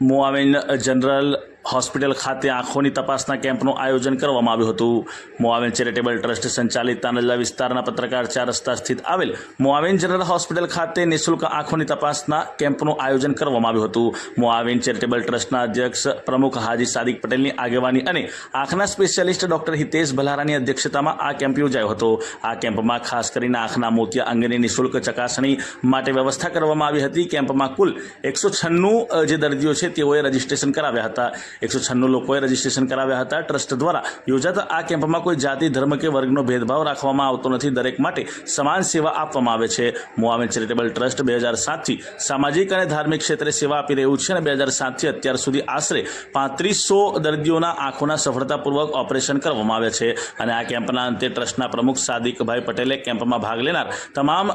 મોઆવેન general hospital ખાતે આંખોની તપાસના કેમ્પનું આયોજન કરવામાં આવ્યું હતું. મોઆવેન ચેરિટેબલ ટ્રસ્ટ સંચાલિત તાનલા વિસ્તારના પત્રકાર ચાર રસ્તા સ્થિત આવેલ મોઆવેન જનરલ હોસ્પિટલ ખાતે નિઃશુલ્ક આંખોની તપાસના કેમ્પનું આયોજન કરવામાં આવ્યું હતું. મોઆવેન ચેરિટેબલ ટ્રસ્ટના અધ્યક્ષ પ્રમુખ હાજી સાદિક પટેલની આગેવાની અને આંખના સ્પેશિયાલિસ્ટ ડોક્ટર હિતેશ ભલારાની અધ્યક્ષતામાં આ કેમ્પ યોજાયો હતો. આ કેમ્પમાં ખાસ કરીને આંખના મોતિયા અંગેની નિઃશુલ્ક ચકાસણી માટે વ્યવસ્થા કરવામાં આવી હતી. કેમ્પમાં કુલ એકસો છન્નું જે દર્દીઓ છે તેઓએ રજીસ્ટ્રેશન કરાવ્યા હતા. એકસો છન્નું લોકોએ રજીસ્ટ્રેશન કરાવ્યા હતા. ટ્રસ્ટ દ્વારા યોજાતા આ કેમ્પમાં કોઈ જાતિ, ધર્મ કે વર્ગનો ભેદભાવ રાખવામાં આવતો નથી. દરેક માટે સમાન સેવા આપવામાં આવે છે. મોઆવેન ચેરિટેબલ ટ્રસ્ટ બે હજાર સાતથી સામાજિક અને ધાર્મિક ક્ષેત્રે સેવા આપી રહ્યું છે અને બે હજાર સાતથી અત્યાર સુધી આશરે પાંત્રીસો દર્દીઓના આંખોના સફળતાપૂર્વક ઓપરેશન કરવામાં આવ્યા છે. અને આ કેમ્પના અંતે ટ્રસ્ટના પ્રમુખ સાદિકભાઈ પટેલે કેમ્પમાં ભાગ લેનાર તમામ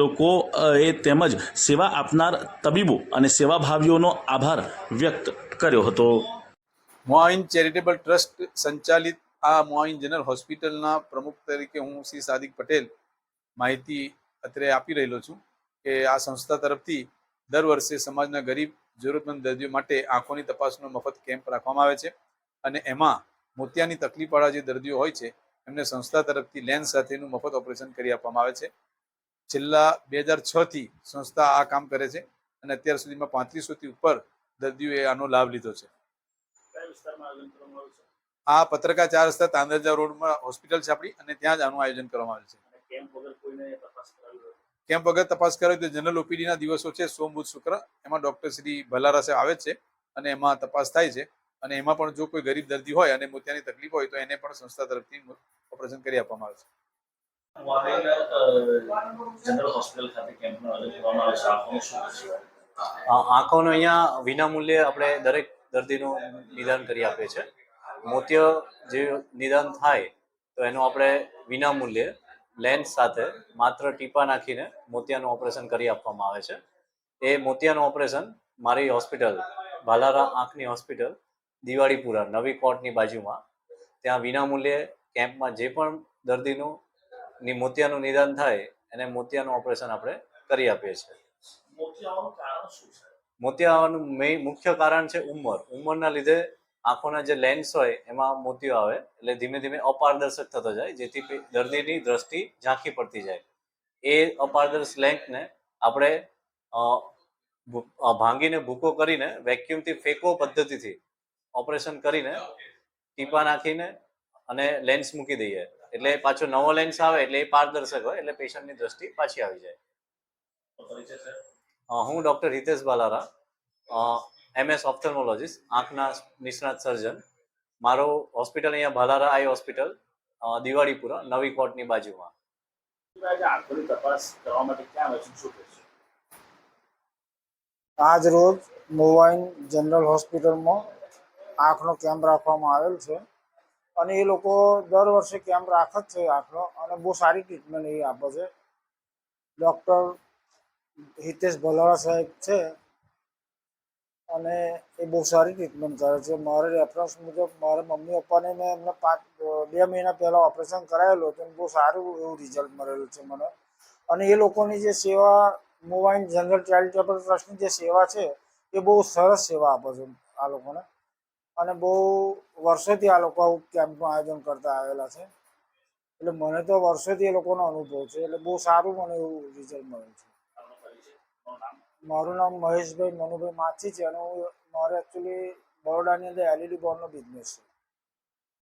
લોકો એ તેમજ સેવા આપનાર તબીબો અને સેવાભાવીઓનો આભાર વ્યક્ત કર્યો હતો. મોઆઈન ચેરિટેબલ ટ્રસ્ટ સંચાલિત આ મોઇન જનરલ હોસ્પિટલના પ્રમુખ તરીકે હું શ્રી સાદિક પટેલ માહિતી અત્રે આપી રહેલો છું કે આ સંસ્થા તરફથી દર વર્ષે સમાજના ગરીબ, જરૂરતમંદ દર્દીઓ માટે આંખોની તપાસનો મફત કેમ્પ રાખવામાં આવે છે અને એમાં મોતિયાની તકલીફવાળા જે દર્દીઓ હોય છે, એમને સંસ્થા તરફથી લેન્સ સાથેનું મફત ઓપરેશન કરી આપવામાં આવે છે. છેલ્લા બે હજાર છથી સંસ્થા આ કામ કરે છે અને અત્યાર સુધીમાં પાંત્રીસોથી ઉપર દર્દીઓએ આનો લાભ લીધો છે. આ પત્રકાર ચાર રસ્તા તાંદરજા રોડમાં હોસ્પિટલ છે આપણી અને ત્યાં જ આનું આયોજન કરવામાં આવે છે. કેમ્પ વગર તપાસ કરે તો? જનરલ ઓપીડી ના દિવસો છે સોમ બુધ શુક્ર. એમાં ડોક્ટર શ્રી ભલારા સાહેબ આવે જ છે અને એમાં તપાસ થાય છે અને એમાં પણ જો કોઈ ગરીબ દર્દી હોય અને મોતિયાની તકલીફ હોય તો એને પણ સંસ્થા તરફથી ઓપરેશન કરી આપવામાં આવે છે. આંખોનો અહીંયા વિનામૂલ્યે આપણે દરેક દર્દીનું નિદાન કરી આપે છે. મોતિય જે નિદાન થાય, તો એનું આપણે વિનામૂલ્યે લેન્સ સાથે માત્ર ટીપા નાખીને મોતિયાનું ઓપરેશન કરી આપવામાં આવે છે. એ મોતિયાનું ઓપરેશન મારી હોસ્પિટલ ભાલારા આંખની હોસ્પિટલ, દિવાળીપુરા, નવી કોર્ટની બાજુમાં. ત્યાં વિનામૂલ્યે કેમ્પમાં જે પણ દર્દીનું ની મોતિયાનું નિદાન થાય, એને મોતિયાનું ઓપરેશન આપણે કરી આપીએ છીએ. શું છે? મોતિયાવાનું મેઇન મુખ્ય કારણ છે ઉંમર. ઉંમરના લીધે આંખોના જે લેન્સ હોય એમાં મોતિયો આવે એટલે ધીમે ધીમે અપારદર્શક થતો જાય, જેથી દર્દીની દ્રષ્ટિ ઝાંખી પડતી જાય. એ અપારદર્શક લેન્સને આપણે ભાંગીને ભૂકો કરીને વેક્યુમથી ફેંકો પદ્ધતિથી ઓપરેશન કરીને ટીપા નાખીને અને લેન્સ મૂકી દઈએ. એટલે પાછો નવો લેન્સ આવે એટલે એ પારદર્શક હોય એટલે પેશન્ટની દ્રષ્ટિ પાછી આવી જાય. હું doctor Hitesh Balara MS ophthalmologist આંખના નિષ્ણાત સર્જન. મારો હોસ્પિટલ અહીંયા બાલારા આઈ હોસ્પિટલ દિવાળીપુરા નવી કોર્ટની બાજુમાં. આજ રોજ મોવાઈન જનરલ હોસ્પિટલમાં આંખનો કેમ્પ રાખવામાં આવેલ છે. અને એ લોકો દર વર્ષે કેમ્પ રાખે જ છે આંખનો અને બહુ સારી ટ્રીટમેન્ટ એ આપે છે. ડૉક્ટર હિતેશ ભલાળા સાહેબ છે અને એ બહુ સારી ટ્રીટમેન્ટ કરે છે. મારે રેફરન્સ મુજબ મારા મમ્મી પપ્પાને મેં એમને પાંચ, બે મહિના પહેલાં ઓપરેશન કરાયેલું હતું બહુ સારું એવું રિઝલ્ટ મળેલું છે મને. અને એ લોકોની જે સેવા મોબાઈલ જનરલ ચેરિટેબલ ટ્રસ્ટની જે સેવા છે, એ બહુ સરસ સેવા આપે છે આ લોકોને. અને બહુ વર્ષોથી આ લોકો આવું કેમ્પનું આયોજન કરતા આવેલા છે. એટલે મને તો વર્ષોથી એ લોકોનો અનુભવ છે. એટલે બહુ સારું મને એવું રિઝલ્ટ મળ્યું છે. મારું નામ મહેશભાઈ મનુભાઈ માછી છે અને હું મારે એકચ્યુઅલી બરોડાની અંદર એલઈડી બોર્ડનો બિઝનેસ છે.